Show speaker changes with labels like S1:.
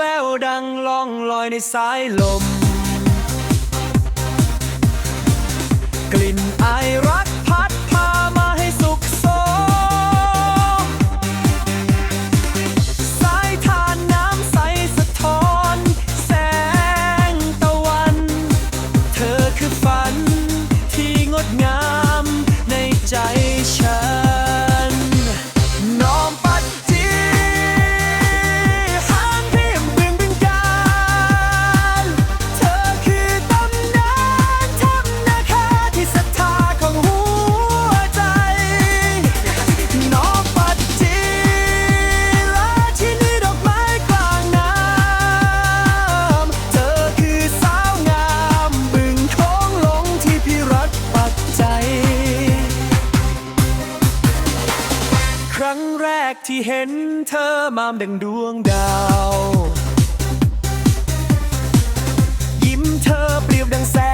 S1: แววดังล่องลอยในสายลม ที่เห็นเธอมามดังดวงดาว ยิ้มเธอเปรียบดังแสง